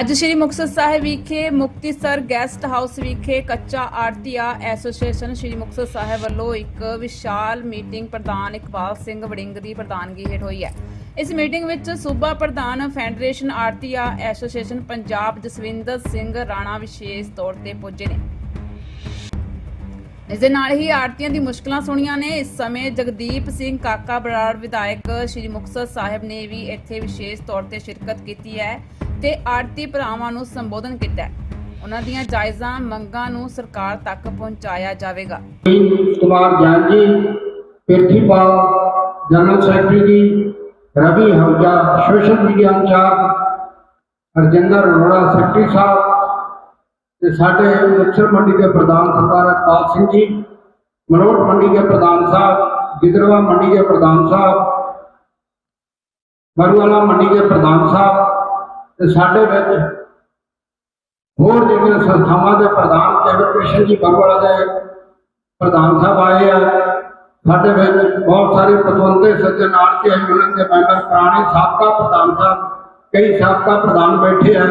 ਅੱਜ ਸ੍ਰੀ ਮੁਕਤਸਰ ਸਾਹਿਬ ਵਿਖੇ Muktsar guest house ਵਿਖੇ ਕੱਚਾ ਆੜਤੀਆ ਐਸੋਸੀਏਸ਼ਨ ਸ੍ਰੀ ਮੁਕਤਸਰ ਸਾਹਿਬ ਵੱਲੋਂ ਇੱਕ ਵਿਸ਼ਾਲ ਮੀਟਿੰਗ ਪ੍ਰਧਾਨ ਇਕਬਾਲ ਸਿੰਘ ਵੜਿੰਗ ਦੀ ਪ੍ਰਧਾਨਗੀ ਹੇਠ ਹੋਈ ਹੈ। ਇਸ ਮੀਟਿੰਗ ਵਿੱਚ ਸੂਬਾ ਪ੍ਰਧਾਨ ਫੈਡਰੇਸ਼ਨ ਆੜਤੀਆ ਐਸੋਸੀਏਸ਼ਨ ਪੰਜਾਬ ਜਸਵਿੰਦਰ ਸਿੰਘ ਰਾਣਾ ਵਿਸ਼ੇਸ਼ ਤੌਰ ਤੇ ਪੁੱਜੇ ਨੇ। ਇਸ ਦੇ ਨਾਲ ਹੀ ਆੜਤੀਆਂ ਦੀ ਮੁਸ਼ਕਲਾਂ ਸੁਣੀਆਂ ਨੇ। ਇਸ ਸਮੇਂ ਜਗਦੀਪ ਸਿੰਘ ਕਾਕਾ ਬਰਾੜ ਵਿਧਾਇਕ ਸ਼੍ਰੀ ਮੁਕਤਸਰ ਸਾਹਿਬ ਨੇ ਵੀ ਇੱਥੇ ਵਿਸ਼ੇਸ਼ ਤੌਰ ਤੇ ਸ਼ਿਰਕਤ ਕੀਤੀ ਹੈ। ਤੇ ਆੜਤੀ ਭਰਾਵਾਂ ਨੂੰ ਸੰਬੋਧਨ ਕੀਤਾ ਉਹਨਾਂ ਦੀਆਂ ਜਾਇਜ਼ਾਂ ਮੰਗਾਂ ਨੂੰ ਸਰਕਾਰ ਤੱਕ ਪਹੁੰਚਾਇਆ ਜਾਵੇਗਾ। ਕੁਮਾਰ ਗਿਆਨ ਜੀ Prithipal general secretary ji Ravi Hauja social media incharge Arjinder Arora, secretary ਸਾਹਿਬ ਤੇ ਸਾਡੇ ਮੁੱਛਰ ਮੰਡੀ ਦੇ ਪ੍ਰਧਾਨ ਸਰਦਾਰ ਅਕਾਲ ਸਿੰਘ ਜੀ ਮਰੋੜ ਮੰਡੀ ਦੇ ਪ੍ਰਧਾਨ ਸਾਹਿਬ, ਗਿੱਦੜਵਾ ਮੰਡੀ ਦੇ ਪ੍ਰਧਾਨ ਸਾਹਿਬ ਬਰੂਆਲਾ ਮੰਡੀ ਦੇ ਪ੍ਰਧਾਨ ਸਾਹਿਬ ਤੇ ਸਾਡੇ ਵਿੱਚ ਹੋਰ ਜਿਹੜੀਆਂ ਸੰਸਥਾਵਾਂ ਦੇ ਪ੍ਰਧਾਨ ਕੇਵਲ ਕ੍ਰਿਸ਼ਨ ਜੀ ਬਰਵਾਲਾ ਦੇ ਪ੍ਰਧਾਨ ਸਾਹਿਬ ਆਏ ਆ, ਸਾਡੇ ਵਿੱਚ ਬਹੁਤ ਸਾਰੇ ਪਤਵੰਤੇ ਸੱਜਣ ਆਰਤੀ ਯੂਨੀਅਨ ਦੇ ਮੈਂਬਰ ਪੁਰਾਣੇ ਸਾਬਕਾ ਪ੍ਰਧਾਨ ਸਾਹਿਬ, ਕਈ ਸਾਬਕਾ ਪ੍ਰਧਾਨ ਬੈਠੇ ਆ।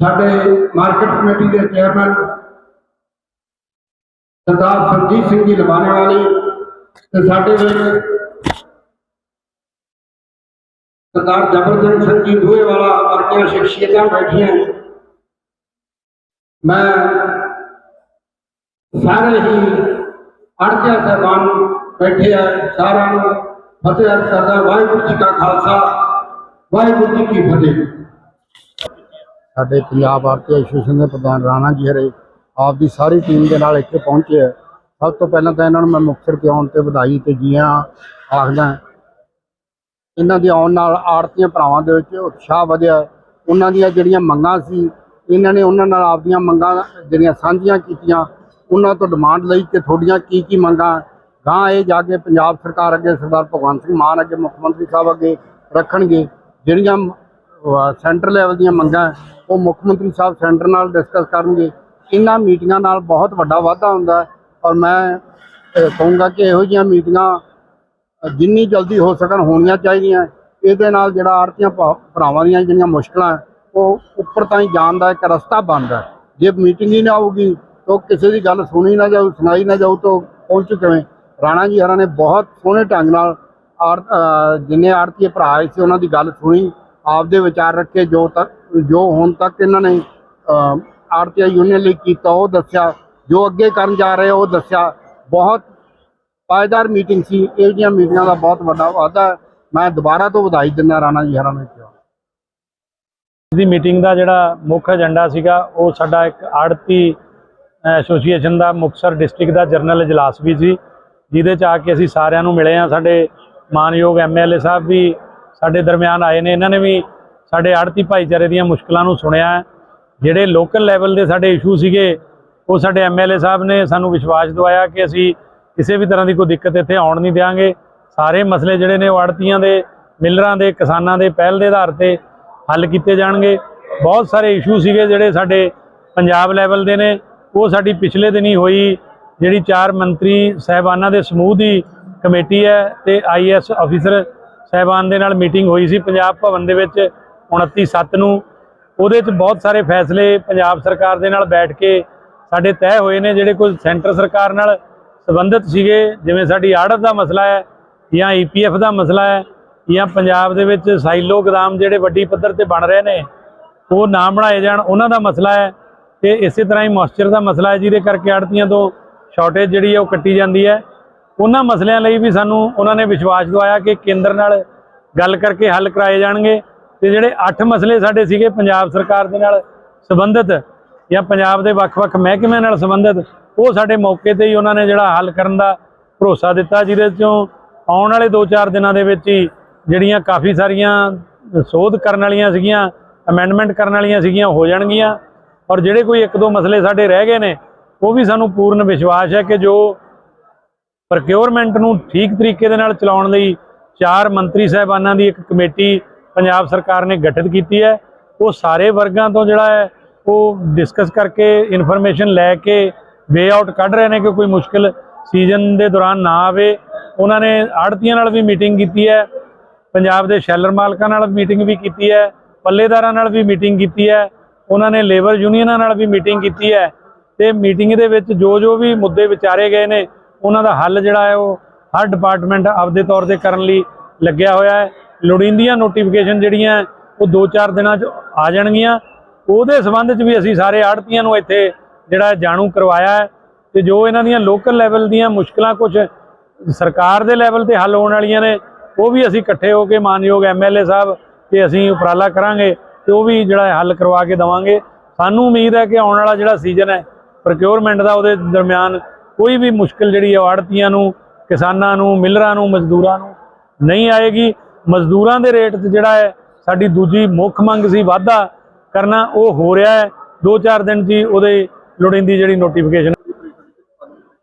ਸਾਡੇ ਮਾਰਕੀਟ ਕਮੇਟੀ ਦੇ ਚੇਅਰਮੈਨ ਸਰਦਾਰ ਸਰਜੀਤ ਸਿੰਘ ਜੀ ਲਵਾਣੇ ਵਾਲੀ ਤੇ ਸਾਡੇ ਵਿੱਚ ਸਰਦਾਰ ਜਬਰਦਸਤ ਸਿੰਘ ਜੀ ਦੂਏ ਵਾਲਾ ਵਰਗੀਆਂ ਸ਼ਖਸੀਅਤਾਂ ਬੈਠੀਆਂ ਮੈਂ ਸਾਰੇ ਹੀ ਅੜਕਿਆ ਸਾਹਿਬਾਨ ਬੈਠੇ ਆ, ਸਾਰਿਆਂ ਨੂੰ ਫਤਿਹ ਅਰਜ਼ ਵਾਹਿਗੁਰੂ ਜੀ ਕਾ ਖਾਲਸਾ, ਵਾਹਿਗੁਰੂ ਜੀ ਕੀ ਫਤਿਹ। ਸਾਡੇ ਪੰਜਾਬ ਆਰਤੀ ਐਸੋਸੀਏਸ਼ਨ ਦੇ ਪ੍ਰਧਾਨ ਰਾਣਾ ਜੀ ਹਰੇ ਆਪ ਦੀ ਸਾਰੀ ਟੀਮ ਦੇ ਨਾਲ ਇੱਥੇ ਪਹੁੰਚੇ ਹੈ ਸਭ ਤੋਂ ਪਹਿਲਾਂ ਤਾਂ ਇਹਨਾਂ ਨੂੰ ਮੈਂ ਮੁਕਤਸਰ ਤੇ ਆਉਣ ਤੇ ਵਧਾਈ ਤੇ ਜੀਆਂ ਆਖਦਾ ਇਹਨਾਂ ਦੇ ਆਉਣ ਨਾਲ ਆੜਤੀਆਂ ਭਰਾਵਾਂ ਦੇ ਵਿੱਚ ਉਤਸ਼ਾਹ ਵਧਿਆ। ਉਹਨਾਂ ਦੀਆਂ ਜਿਹੜੀਆਂ ਮੰਗਾਂ ਸੀ, ਇਹਨਾਂ ਨੇ ਉਹਨਾਂ ਨਾਲ ਆਪਦੀਆਂ ਮੰਗਾਂ ਜਿਹੜੀਆਂ ਸਾਂਝੀਆਂ ਕੀਤੀਆਂ, ਉਹਨਾਂ ਤੋਂ ਡਿਮਾਂਡ ਲਈ ਕਿ ਤੁਹਾਡੀਆਂ ਕੀ ਕੀ ਮੰਗਾਂ। ਗਾਂ ਇਹ ਜਾ ਕੇ ਪੰਜਾਬ ਸਰਕਾਰ ਅੱਗੇ, ਸਰਦਾਰ ਭਗਵੰਤ ਸਿੰਘ ਮਾਨ ਅੱਗੇ, ਮੁੱਖ ਮੰਤਰੀ ਸਾਹਿਬ ਅੱਗੇ ਰੱਖਣਗੇ। ਜਿਹੜੀਆਂ ਸੈਂਟਰ ਲੈਵਲ ਦੀਆਂ ਮੰਗਾਂ, ਉਹ ਮੁੱਖ ਮੰਤਰੀ ਸਾਹਿਬ ਸੈਂਟਰ ਨਾਲ ਡਿਸਕਸ ਕਰਨਗੇ। ਇਹਨਾਂ ਮੀਟਿੰਗਾਂ ਨਾਲ ਬਹੁਤ ਵੱਡਾ ਵਾਧਾ ਹੁੰਦਾ ਔਰ ਮੈਂ ਕਹੂੰਗਾ ਕਿ ਇਹੋ ਜਿਹੀਆਂ ਮੀਟਿੰਗਾਂ ਜਿੰਨੀ ਜਲਦੀ ਹੋ ਸਕਣ ਹੋਣੀਆਂ ਚਾਹੀਦੀਆਂ। ਇਹਦੇ ਨਾਲ ਜਿਹੜਾ ਆੜਤੀਆਂ ਭਾ- ਭਰਾਵਾਂ ਦੀਆਂ ਜਿਹੜੀਆਂ ਮੁਸ਼ਕਲਾਂ ਉਹ ਉੱਪਰ ਤਾਂ ਹੀ ਜਾਣ ਦਾ ਇੱਕ ਰਸਤਾ ਬਣਦਾ ਜੇ ਮੀਟਿੰਗ ਹੀ ਨਾ ਹੋਊਗੀ, ਤਾਂ ਕਿਸੇ ਦੀ ਗੱਲ ਸੁਣੀ ਨਾ ਜਾਊ, ਸੁਣਾਈ ਨਾ ਜਾਊ, ਤਾਂ ਪਹੁੰਚ ਕਿਵੇਂ ਰਾਣਾ ਜੀ ਹਰਾਂ ਨੇ ਬਹੁਤ ਸੋਹਣੇ ਢੰਗ ਨਾਲ ਆੜ ਜਿੰਨੇ ਆੜਤੀ ਭਰਾ ਆਏ ਸੀ, ਉਹਨਾਂ ਦੀ ਗੱਲ ਸੁਣੀ। ਆਪਦੇ ਵਿਚਾਰ ਰੱਖੇ, ਜੋ ਤੱਕ ਜੋ ਹੁਣ ਤੱਕ ਇਹਨਾਂ ਨੇ ਆੜਤੀਆ ਯੂਨੀਅਨ ਲਈ ਕੀਤਾ, ਉਹ ਦੱਸਿਆ। ਜੋ ਅੱਗੇ ਕਰਨ ਜਾ ਰਹੇ ਉਹ ਦੱਸਿਆ। ਬਹੁਤ ਪਾਇਦਾਰ ਮੀਟਿੰਗ ਸੀ, ਇਹ ਜਿਹੀਆਂ ਮੀਟਿੰਗਾਂ ਦਾ ਬਹੁਤ ਵੱਡਾ ਵਾਅਦਾ ਮੈਂ ਦੁਬਾਰਾ ਤੋਂ ਵਧਾਈ ਦਿੰਦਾ ਰਾਣਾ ਜੀ, ਹਰਾਂ ਨੂੰ ਦੀ ਮੀਟਿੰਗ ਦਾ ਜਿਹੜਾ ਮੁੱਖ ਏਜੰਡਾ ਸੀਗਾ, ਉਹ ਸਾਡਾ ਇੱਕ ਆੜਤੀ ਐਸੋਸੀਏਸ਼ਨ ਦਾ, ਮੁਕਤਸਰ ਡਿਸਟ੍ਰਿਕਟ ਦਾ ਜਰਨਲ ਇਜਲਾਸ ਵੀ ਸੀ, ਜਿਹਦੇ ਚ ਆ ਕੇ ਅਸੀਂ ਸਾਰਿਆਂ ਨੂੰ ਮਿਲੇ ਆ ਸਾਡੇ ਮਾਨਯੋਗ ਐਮਐਲਏ ਸਾਹਿਬ ਵੀ ਸਾਡੇ ਦਰਮਿਆਨ ਆਏ ਨੇ। ਇਹਨਾਂ ਨੇ ਵੀ ਸਾਡੇ ਆੜਤੀ ਭਾਈਚਾਰੇ ਦੀਆਂ ਮੁਸ਼ਕਲਾਂ ਨੂੰ ਸੁਣਿਆ ਜਿਹੜੇ ਲੋਕਲ ਲੈਵਲ ਦੇ ਸਾਡੇ ਇਸ਼ੂ ਸੀਗੇ, ਉਹ ਸਾਡੇ ਐਮਐਲਏ ਸਾਹਿਬ ਨੇ ਸਾਨੂੰ ਵਿਸ਼ਵਾਸ ਦਵਾਇਆ ਕਿ ਅਸੀਂ ਕਿਸੇ ਵੀ ਤਰ੍ਹਾਂ ਦੀ ਕੋਈ ਦਿੱਕਤ ਇੱਥੇ ਆਉਣ ਨਹੀਂ ਦਿਆਂਗੇ। ਸਾਰੇ ਮਸਲੇ ਜਿਹੜੇ ਨੇ ਉਹ ਆੜਤੀਆਂ ਦੇ, ਮਿਲਰਾਂ ਦੇ, ਕਿਸਾਨਾਂ ਦੇ ਪਹਿਲ ਦੇ ਆਧਾਰ ਤੇ ਹੱਲ ਕੀਤੇ ਜਾਣਗੇ। ਬਹੁਤ ਸਾਰੇ ਇਸ਼ੂ ਸੀਗੇ ਜਿਹੜੇ ਸਾਡੇ ਪੰਜਾਬ ਲੈਵਲ ਦੇ ਨੇ। ਉਹ ਸਾਡੀ ਪਿਛਲੇ ਦਿਨੀ ਹੋਈ ਜਿਹੜੀ ਚਾਰ ਮੰਤਰੀ ਸਹਿਬਾਨਾਂ ਦੇ ਸਮੂਹ ਦੀ ਕਮੇਟੀ ਹੈ ਤੇ ਆਈਐਸ ਅਫੀਸਰ ਸਹਿਬਾਨ ਦੇ ਨਾਲ ਮੀਟਿੰਗ ਹੋਈ ਸੀ ਪੰਜਾਬ ਭਵਨ ਦੇ ਵਿੱਚ 29 ਸੱਤ ਨੂੰ। ਉਹਦੇ 'ਚ ਬਹੁਤ ਸਾਰੇ ਫੈਸਲੇ ਪੰਜਾਬ ਸਰਕਾਰ ਦੇ ਨਾਲ ਬੈਠ ਕੇ ਸਾਡੇ ਤੈਅ ਹੋਏ ਨੇ ਜਿਹੜੇ ਕੋਈ ਸੈਂਟਰ ਸਰਕਾਰ ਨਾਲ ਸੰਬੰਧਿਤ ਸੀਗੇ, ਜਿਵੇਂ ਸਾਡੀ ਆੜਤ ਦਾ ਮਸਲਾ ਹੈ, ਜਾਂ ਈਪੀਐਫ ਦਾ ਮਸਲਾ ਹੈ, ਜਾਂ ਪੰਜਾਬ ਦੇ ਵਿੱਚ ਸਾਈਲੋ ਗਦਾਮ ਜਿਹੜੇ ਵੱਡੀ ਪੱਧਰ ਤੇ ਬਣ ਰਹੇ ਨੇ, ਉਹ ਨਾ ਬਣਾਏ ਜਾਣ, ਉਹਨਾਂ ਦਾ ਮਸਲਾ ਹੈ ਤੇ ਇਸੇ ਤਰ੍ਹਾਂ ਹੀ ਮੋਇਸਚਰ ਦਾ ਮਸਲਾ ਹੈ, ਜਿਹਦੇ ਕਰਕੇ ਆੜਤੀਆਂ ਤੋਂ ਸ਼ਾਰਟੇਜ ਜਿਹੜੀ ਹੈ ਉਹ ਕੱਟੀ ਜਾਂਦੀ ਹੈ। ਉਹਨਾਂ ਮਸਲਿਆਂ ਲਈ ਵੀ ਸਾਨੂੰ ਉਹਨਾਂ ਨੇ ਵਿਸ਼ਵਾਸ ਦਵਾਇਆ ਕਿ ਕੇਂਦਰ ਨਾਲ ਗੱਲ ਕਰਕੇ ਹੱਲ ਕਰਾਏ ਜਾਣਗੇ ਤੇ ਜਿਹੜੇ 8 ਮਸਲੇ ਸਾਡੇ ਸੀਗੇ, ਪੰਜਾਬ ਸਰਕਾਰ ਦੇ ਨਾਲ ਸੰਬੰਧਿਤ ਜਾਂ ਪੰਜਾਬ ਦੇ ਵੱਖ-ਵੱਖ ਮਹਿਕਮਿਆਂ ਨਾਲ ਸੰਬੰਧਿਤ ਉਹ ਸਾਡੇ ਮੌਕੇ ਤੇ ਹੀ ਉਹਨਾਂ ਨੇ ਜਿਹੜਾ ਹੱਲ ਕਰਨ ਦਾ ਭਰੋਸਾ ਦਿੱਤਾ, ਜਿਹਦੇ ਚੋਂ ਆਉਣ ਵਾਲੇ 2-4 ਦਿਨਾਂ ਦੇ ਵਿੱਚ ਹੀ ਜਿਹੜੀਆਂ ਕਾਫੀ ਸਾਰੀਆਂ ਸੋਧ ਕਰਨ ਵਾਲੀਆਂ ਸੀਗੀਆਂ ਅਮੈਂਡਮੈਂਟ ਕਰਨ ਵਾਲੀਆਂ ਸੀਗੀਆਂ ਹੋ ਜਾਣਗੀਆਂ। ਔਰ ਜਿਹੜੇ ਕੋਈ ਇੱਕ ਦੋ ਮਸਲੇ ਸਾਡੇ ਰਹਿ ਗਏ ਨੇ, ਉਹ ਵੀ ਸਾਨੂੰ ਪੂਰਨ ਵਿਸ਼ਵਾਸ ਹੈ ਕਿ ਜੋ ਪ੍ਰੋਕਿਉਰਮੈਂਟ ਨੂੰ ਠੀਕ ਤਰੀਕੇ ਦੇ ਨਾਲ ਚਲਾਉਣ ਲਈ ਚਾਰ ਮੰਤਰੀ ਸਾਹਿਬਾਨਾਂ ਦੀ ਇੱਕ ਕਮੇਟੀ ਪੰਜਾਬ ਸਰਕਾਰ ਨੇ ਗਠਿਤ ਕੀਤੀ ਹੈ, ਉਹ ਸਾਰੇ ਵਰਗਾਂ ਤੋਂ ਜਿਹੜਾ ਹੈ, ਉਹ ਡਿਸਕਸ ਕਰਕੇ ਇਨਫੋਰਮੇਸ਼ਨ ਲੈ ਕੇ ਵੇ ਆਊਟ ਕੱਢ ਰਹੇ ਨੇ ਕਿ ਕੋਈ ਮੁਸ਼ਕਲ ਸੀਜ਼ਨ ਦੇ ਦੌਰਾਨ ਨਾ ਆਵੇ। ਉਹਨਾਂ ਨੇ ਆੜਤੀਆਂ ਨਾਲ ਵੀ ਮੀਟਿੰਗ ਕੀਤੀ ਹੈ। ਪੰਜਾਬ ਦੇ ਸ਼ੈਲਰ ਮਾਲਕਾਂ ਨਾਲ ਮੀਟਿੰਗ ਵੀ ਕੀਤੀ ਹੈ। ਪੱਲੇਦਾਰਾਂ ਨਾਲ ਵੀ ਮੀਟਿੰਗ ਕੀਤੀ ਹੈ। ਉਹਨਾਂ ਨੇ ਲੇਬਰ ਯੂਨੀਅਨਾਂ ਨਾਲ ਵੀ ਮੀਟਿੰਗ ਕੀਤੀ ਹੈ। ਤੇ ਮੀਟਿੰਗ ਦੇ ਵਿੱਚ ਜੋ ਜੋ ਵੀ ਮੁੱਦੇ ਵਿਚਾਰੇ ਗਏ ਨੇ, ਉਹਨਾਂ ਦਾ ਹੱਲ ਜਿਹੜਾ ਹੈ ਉਹ ਹਰ ਡਿਪਾਰਟਮੈਂਟ ਆਪਦੇ ਤੌਰ ਤੇ ਕਰਨ ਲਈ ਲੱਗਿਆ ਹੋਇਆ ਹੈ। ਲੋੜੀਂਦੀਆਂ ਨੋਟੀਫਿਕੇਸ਼ਨ ਜਿਹੜੀਆਂ, ਉਹ 2-4 ਦਿਨਾਂ 'ਚ ਆ ਜਾਣਗੀਆਂ। ਉਹਦੇ ਸੰਬੰਧ 'ਚ ਵੀ ਅਸੀਂ ਸਾਰੇ ਆੜਤੀਆਂ ਨੂੰ ਇੱਥੇ ਜਿਹੜਾ ਜਾਣੂ ਕਰਵਾਇਆ ਹੈ ਤੇ ਜੋ ਇਹਨਾਂ ਦੀਆਂ ਲੋਕਲ ਲੈਵਲ ਦੀਆਂ ਮੁਸ਼ਕਲਾਂ ਕੁਝ ਸਰਕਾਰ ਦੇ ਲੈਵਲ ਤੇ ਹੱਲ ਹੋਣ ਵਾਲੀਆਂ ਨੇ, ਉਹ ਵੀ ਅਸੀਂ ਇਕੱਠੇ ਹੋ ਕੇ ਮਾਨਯੋਗ ਐਮਐਲਏ ਸਾਹਿਬ ਤੇ ਅਸੀਂ ਉਪਰਾਲਾ ਕਰਾਂਗੇ ਤੇ ਉਹ ਵੀ ਜਿਹੜਾ ਹੱਲ ਕਰਵਾ ਕੇ ਦਵਾਂਗੇ। ਸਾਨੂੰ ਉਮੀਦ ਹੈ ਕਿ ਆਉਣ ਵਾਲਾ ਜਿਹੜਾ ਸੀਜ਼ਨ ਹੈ ਪ੍ਰੋਕਿਉਰਮੈਂਟ ਦਾ ਉਹਦੇ ਦਰਮਿਆਨ ਕੋਈ ਵੀ ਮੁਸ਼ਕਲ ਜਿਹੜੀ ਹੈ ਆੜਤੀਆਂ ਨੂੰ, ਕਿਸਾਨਾਂ ਨੂੰ, ਮਿਲਰਾਂ ਨੂੰ, ਮਜ਼ਦੂਰਾਂ ਨੂੰ ਨਹੀਂ ਆਏਗੀ। ਮਜ਼ਦੂਰਾਂ ਦੇ ਰੇਟ 'ਚ ਜਿਹੜਾ ਹੈ ਸਾਡੀ ਦੂਜੀ ਮੁੱਖ ਮੰਗ ਸੀ ਵਾਧਾ ਕਰਨਾ, ਉਹ ਹੋ ਰਿਹਾ ਹੈ। 2-4 ਦਿਨ 'ਚ ਉਹਦੇ ਲੋੜੀਂਦੀ ਜਿਹੜੀ ਨੋਟੀਫਿਕੇਸ਼ਨ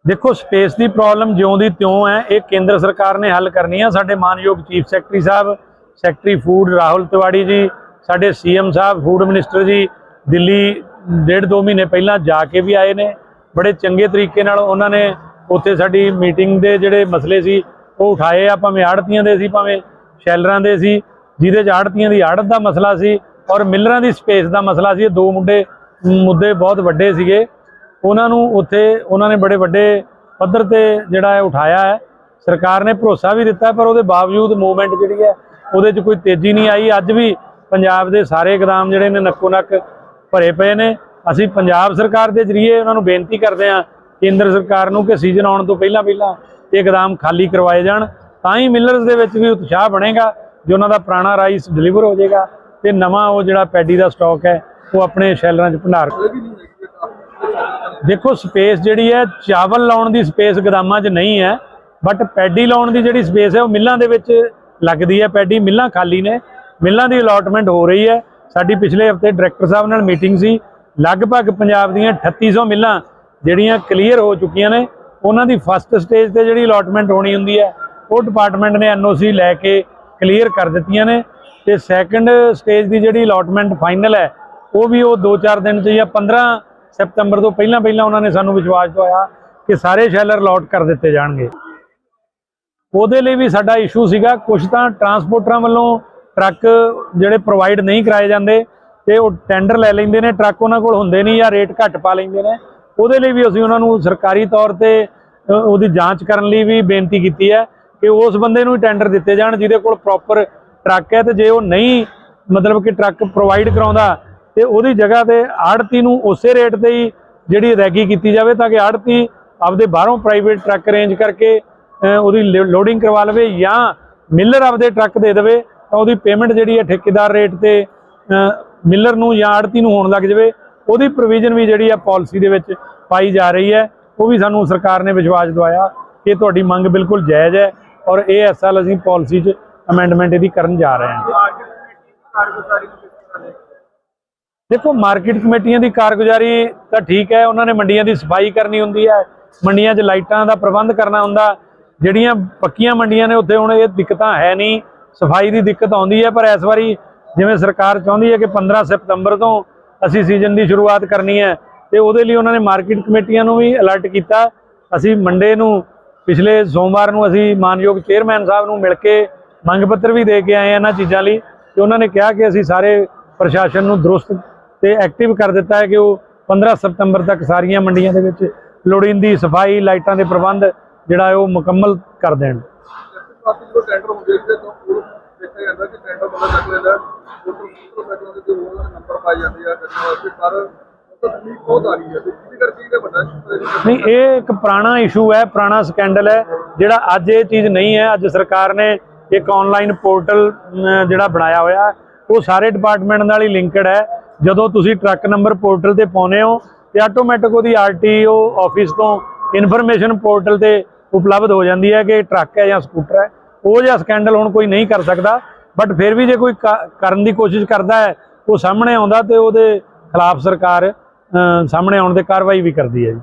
ਦੇਖੋ ਸਪੇਸ ਦੀ ਪ੍ਰੋਬਲਮ ਜਿਉਂ ਦੀ ਤਿਉਂ ਹੈ, ਇਹ ਕੇਂਦਰ ਸਰਕਾਰ ਨੇ ਹੱਲ ਕਰਨੀ ਹੈ ਸਾਡੇ ਮਾਨਯੋਗ ਚੀਫ ਸੈਕਟਰੀ ਸਾਹਿਬ ਸੈਕਟਰੀ ਫੂਡ ਰਾਹੁਲ ਤਿਵਾੜੀ ਜੀ, ਸਾਡੇ ਸੀਐਮ ਸਾਹਿਬ ਫੂਡ ਮਿਨਿਸਟਰ ਜੀ, ਦਿੱਲੀ ਡੇਢ ਦੋ ਮਹੀਨੇ ਪਹਿਲਾਂ ਜਾ ਕੇ ਵੀ ਆਏ ਨੇ। ਬੜੇ ਚੰਗੇ ਤਰੀਕੇ ਨਾਲ ਉਹਨਾਂ ਨੇ ਉੱਥੇ ਸਾਡੀ ਮੀਟਿੰਗ ਦੇ ਜਿਹੜੇ ਮਸਲੇ ਸੀ, ਉਹ ਉਠਾਏ ਆ। ਭਾਵੇਂ ਆੜਤੀਆਂ ਦੇ ਸੀ, ਭਾਵੇਂ ਸ਼ੈਲਰਾਂ ਦੇ ਸੀ, ਜਿਹਦੇ 'ਚ ਆੜਤੀਆਂ ਦੀ ਆੜਤ ਦਾ ਮਸਲਾ ਸੀ ਔਰ ਮਿਲਰਾਂ ਦੀ ਸਪੇਸ ਦਾ ਮਸਲਾ ਸੀ। ਇਹ ਦੋ ਮੁੰਡੇ ਮੁੱਦੇ ਬਹੁਤ ਵੱਡੇ ਸੀਗੇ। ਉਹਨਾਂ ਨੂੰ ਉੱਥੇ ਉਹਨਾਂ ਨੇ ਬੜੇ ਵੱਡੇ ਪੱਧਰ ਤੇ ਜਿਹੜਾ ਹੈ ਉਠਾਇਆ ਹੈ। ਸਰਕਾਰ ਨੇ ਭਰੋਸਾ ਵੀ ਦਿੱਤਾ, ਪਰ ਉਹਦੇ ਬਾਵਜੂਦ ਮੂਵਮੈਂਟ ਜਿਹੜੀ ਹੈ, ਉਹਦੇ 'ਚ ਕੋਈ ਤੇਜ਼ੀ ਨਹੀਂ ਆਈ। ਅੱਜ ਵੀ ਪੰਜਾਬ ਦੇ ਸਾਰੇ ਇਕਦਾਮ ਜਿਹੜੇ ਨੇ ਨੱਕੋ ਨੱਕ ਭਰੇ ਪਏ ਨੇ। ਅਸੀਂ ਪੰਜਾਬ ਸਰਕਾਰ ਦੇ ਜ਼ਰੀਏ ਉਹਨਾਂ ਨੂੰ ਬੇਨਤੀ ਕਰਦੇ ਹਾਂ, ਕੇਂਦਰ ਸਰਕਾਰ ਨੂੰ ਕਿ ਸੀਜ਼ਨ ਆਉਣ ਤੋਂ ਪਹਿਲਾਂ ਪਹਿਲਾਂ ਇਹ ਇਕਦਾਮ ਖਾਲੀ ਕਰਵਾਏ ਜਾਣ। ਤਾਂ ਹੀ ਮਿਲਰਸ ਦੇ ਵਿੱਚ ਵੀ ਉਤਸ਼ਾਹ ਬਣੇਗਾ, ਜੋ ਉਹਨਾਂ ਦਾ ਪੁਰਾਣਾ ਰਾਈਸ ਡਿਲੀਵਰ ਹੋ ਜਾਏਗਾ ਤੇ ਨਵਾਂ ਉਹ ਜਿਹੜਾ ਪੈਡੀ ਦਾ ਸਟਾਕ ਹੈ ਉਹ ਆਪਣੇ ਸ਼ੈਲਰਾਂ 'ਚ ਭੰਡਾਰ ਦੇਖੋ ਸਪੇਸ ਜਿਹੜੀ ਹੈ, ਚਾਵਲ ਲਾਉਣ ਦੀ ਸਪੇਸ ਗਦਾਮਾਂ 'ਚ ਨਹੀਂ ਹੈ ਬਟ ਪੈਡੀ ਲਾਉਣ ਦੀ ਜਿਹੜੀ ਸਪੇਸ ਹੈ, ਉਹ ਮਿੱਲਾਂ ਦੇ ਵਿੱਚ ਲੱਗਦੀ ਹੈ। ਪੈਡੀ ਮਿੱਲਾਂ ਖਾਲੀ ਨੇ, ਮਿੱਲਾਂ ਦੀ ਅਲਾਟਮੈਂਟ ਹੋ ਰਹੀ ਹੈ। ਸਾਡੀ ਪਿਛਲੇ ਹਫ਼ਤੇ ਡਾਇਰੈਕਟਰ ਸਾਹਿਬ ਨਾਲ ਮੀਟਿੰਗ ਸੀ। ਲਗਭਗ ਪੰਜਾਬ ਦੀਆਂ 3800 ਮਿੱਲਾਂ ਜਿਹੜੀਆਂ ਕਲੀਅਰ ਹੋ ਚੁੱਕੀਆਂ ਨੇ, ਉਹਨਾਂ ਦੀ ਫਸਟ ਸਟੇਜ ਤੇ ਜਿਹੜੀ ਅਲਾਟਮੈਂਟ ਹੋਣੀ ਹੁੰਦੀ ਹੈ, ਉਹ ਡਿਪਾਰਟਮੈਂਟ ਨੇ ਐਨਓਸੀ ਲੈ ਕੇ ਕਲੀਅਰ ਕਰ ਦਿੱਤੀਆਂ ਨੇ। ਤੇ ਸੈਕੰਡ ਸਟੇਜ ਦੀ ਜਿਹੜੀ ਅਲਾਟਮੈਂਟ ਫਾਈਨਲ ਹੈ ਉਹ ਵੀ ਉਹ 2-4 ਦਿਨ ਚ ਜਾਂ 15 ਸਤੰਬਰ ਤੋਂ ਪਹਿਲਾਂ ਪਹਿਲਾਂ ਉਹਨਾਂ ਨੇ ਸਾਨੂੰ ਵਿਸ਼ਵਾਸ ਦਵਾਇਆ ਕਿ ਸਾਰੇ ਸ਼ੈਲਰ ਅਲਾਟ ਕਰ ਦਿੱਤੇ ਜਾਣਗੇ। ਉਹਦੇ ਲਈ ਵੀ ਸਾਡਾ ਇਸ਼ੂ ਸੀਗਾ ਕੁਝ ਤਾਂ ਟਰਾਂਸਪੋਰਟਰਾਂ ਵੱਲੋਂ ਟਰੱਕ ਜਿਹੜੇ ਪ੍ਰੋਵਾਈਡ ਨਹੀਂ ਕਰਾਏ ਜਾਂਦੇ, ਤੇ ਉਹ ਟੈਂਡਰ ਲੈ ਲੈਂਦੇ ਨੇ, ਟਰੱਕ ਉਹਨਾਂ ਕੋਲ ਹੁੰਦੇ ਨਹੀਂ ਜਾਂ ਰੇਟ ਘੱਟ ਪਾ ਲੈਂਦੇ ਨੇ। ਉਹਦੇ ਲਈ ਵੀ ਅਸੀਂ ਉਹਨਾਂ ਨੂੰ ਸਰਕਾਰੀ ਤੌਰ ਤੇ ਉਹਦੀ ਜਾਂਚ ਕਰਨ ਲਈ ਵੀ ਬੇਨਤੀ ਕੀਤੀ ਹੈ ਕਿ ਉਸ ਬੰਦੇ ਨੂੰ ਹੀ ਟੈਂਡਰ ਦਿੱਤੇ ਜਾਣ ਜਿਹਦੇ ਕੋਲ ਪ੍ਰੋਪਰ ਟਰੱਕ ਹੈ ਤੇ ਜੇ ਉਹ ਨਹੀਂ ਮਤਲਬ ਕਿ ਟਰੱਕ ਪ੍ਰੋਵਾਈਡ ਕਰਾਉਂਦਾ ਤੇ ਉਹਦੀ ਜਗ੍ਹਾ ਤੇ ਆੜਤੀ ਨੂੰ ਉਸੇ ਰੇਟ ਤੇ ਹੀ ਜਿਹੜੀ ਅਦਾਇਗੀ ਕੀਤੀ ਜਾਵੇ ਤਾਂ ਕਿ ਆੜਤੀ ਆਪਦੇ ਬਾਹਰੋਂ ਪ੍ਰਾਈਵੇਟ ਟਰੱਕ ਅਰੇਂਜ ਕਰਕੇ ਉਹਦੀ ਲੋਡਿੰਗ ਕਰਵਾ ਲਵੇ ਜਾਂ ਮਿਲਰ ਆਪਦੇ ਟਰੱਕ ਦੇ ਦੇਵੇ ਤਾਂ ਉਹਦੀ ਪੇਮੈਂਟ ਜਿਹੜੀ ਹੈ ਠੇਕੇਦਾਰ ਰੇਟ ਤੇ ਮਿਲਰ ਨੂੰ ਜਾਂ ਆੜਤੀ ਨੂੰ ਹੋਣ ਲੱਗ ਜਾਵੇ। ਉਹਦੀ ਪ੍ਰੋਵੀਜ਼ਨ ਵੀ ਜਿਹੜੀ ਆ ਪਾਲਿਸੀ ਦੇ ਵਿੱਚ ਪਾਈ ਜਾ ਰਹੀ ਹੈ। ਉਹ ਵੀ ਸਾਨੂੰ ਸਰਕਾਰ ਨੇ ਵਿਸ਼ਵਾਸ ਦਵਾਇਆ ਕਿ ਤੁਹਾਡੀ ਮੰਗ ਬਿਲਕੁਲ ਜਾਇਜ਼ ਹੈ ਔਰ ਇਹ ਇਸ ਸਾਲ ਅਸੀਂ ਪਾਲਿਸੀ 'ਚ ਅਮੈਂਡਮੈਂਟ ਇਹਦੀ ਕਰਨ ਜਾ ਰਹੇ ਹਾਂ। ਦੇਖੋ ਮਾਰਕੀਟ ਕਮੇਟੀਆਂ ਦੀ ਕਾਰਗੁਜ਼ਾਰੀ ਤਾਂ ਠੀਕ ਹੈ, ਉਹਨਾਂ ਨੇ ਮੰਡੀਆਂ ਦੀ ਸਫ਼ਾਈ ਕਰਨੀ ਹੁੰਦੀ ਹੈ, ਮੰਡੀਆਂ 'ਚ ਲਾਈਟਾਂ ਦਾ ਪ੍ਰਬੰਧ ਕਰਨਾ ਹੁੰਦਾ, ਜਿਹੜੀਆਂ ਪੱਕੀਆਂ ਮੰਡੀਆਂ ਨੇ ਉੱਥੇ ਹੁਣ ਇਹ ਦਿੱਕਤਾਂ ਹੈ ਨਹੀਂ, ਸਫ਼ਾਈ ਦੀ ਦਿੱਕਤ ਆਉਂਦੀ ਹੈ, ਪਰ ਇਸ ਵਾਰੀ ਜਿਵੇਂ ਸਰਕਾਰ ਚਾਹੁੰਦੀ ਹੈ ਕਿ 15 ਸਤੰਬਰ ਤੋਂ ਅਸੀਂ ਸੀਜ਼ਨ ਦੀ ਸ਼ੁਰੂਆਤ ਕਰਨੀ ਹੈ, ਤੇ ਉਹਦੇ ਲਈ ਉਹਨਾਂ ਨੇ ਮਾਰਕੀਟ ਕਮੇਟੀਆਂ ਨੂੰ ਵੀ ਅਲਰਟ ਕੀਤਾ। ਅਸੀਂ ਮੰਡੇ ਨੂੰ, ਪਿਛਲੇ ਸੋਮਵਾਰ ਨੂੰ ਅਸੀਂ ਮਾਨਯੋਗ ਚੇਅਰਮੈਨ ਸਾਹਿਬ ਨੂੰ ਮਿਲ ਕੇ ਮੰਗ ਪੱਤਰ ਵੀ ਦੇ ਕੇ ਆਏ ਇਹਨਾਂ ਚੀਜ਼ਾਂ ਲਈ, ਤੇ ਉਹਨਾਂ ਨੇ ਕਿਹਾ ਕਿ ਅਸੀਂ ਸਾਰੇ ਪ੍ਰਸ਼ਾਸਨ ਨੂੰ ਦਰੁਸਤ ਤੇ ਐਕਟਿਵ ਕਰ ਦਿੱਤਾ ਹੈ ਕਿ ਉਹ 15 ਸਤੰਬਰ ਤੱਕ ਸਾਰੀਆਂ ਮੰਡੀਆਂ ਦੇ ਵਿੱਚ ਲੋੜੀਂਦੀ ਸਫ਼ਾਈ ਲਾਈਟਾਂ ਦੇ ਪ੍ਰਬੰਧ ਜਿਹੜਾ ਉਹ ਮੁਕੰਮਲ ਕਰ ਦੇਣ। ਨਹੀਂ ਇਹ ਇੱਕ ਪੁਰਾਣਾ ਇਸ਼ੂ ਹੈ ਪੁਰਾਣਾ ਸਕੈਂਡਲ ਹੈ ਜਿਹੜਾ ਅੱਜ ਇਹ ਚੀਜ਼ ਨਹੀਂ ਹੈ। ਅੱਜ ਸਰਕਾਰ ਨੇ ਇੱਕ ਆਨਲਾਈਨ ਪੋਰਟਲ ਜਿਹੜਾ ਬਣਾਇਆ ਹੋਇਆ ਉਹ ਸਾਰੇ ਡਿਪਾਰਟਮੈਂਟ ਨਾਲ ਹੀ ਲਿੰਕਡ ਹੈ। ਜਦੋਂ ਤੁਸੀਂ ਟਰੱਕ ਨੰਬਰ ਪੋਰਟਲ ਤੇ ਪਾਉਨੇ ਹੋ ਤੇ ਆਟੋਮੈਟਿਕ ਉਹਦੀ ਆਰਟੀਓ ਆਫਿਸ ਤੋਂ ਇਨਫੋਰਮੇਸ਼ਨ ਪੋਰਟਲ ਤੇ ਉਪਲਬਧ ਹੋ ਜਾਂਦੀ ਹੈ ਕਿ ਟਰੱਕ ਹੈ ਜਾਂ ਸਕੂਟਰ ਹੈ। ਉਹ ਜਿਹਾ ਸਕੈਂਡਲ ਹੁਣ ਕੋਈ ਨਹੀਂ ਕਰ ਸਕਦਾ, ਬਟ ਫਿਰ ਵੀ ਜੇ ਕੋਈ ਕ- ਕਰਨ ਦੀ ਕੋਸ਼ਿਸ਼ ਕਰਦਾ ਹੈ, ਉਹ ਸਾਹਮਣੇ ਆਉਂਦਾ ਤੇ ਉਹਦੇ ਖਿਲਾਫ ਸਰਕਾਰ ਸਾਹਮਣੇ ਆਉਣ ਤੇ ਕਾਰਵਾਈ ਵੀ ਕਰਦੀ ਹੈ ਜੀ।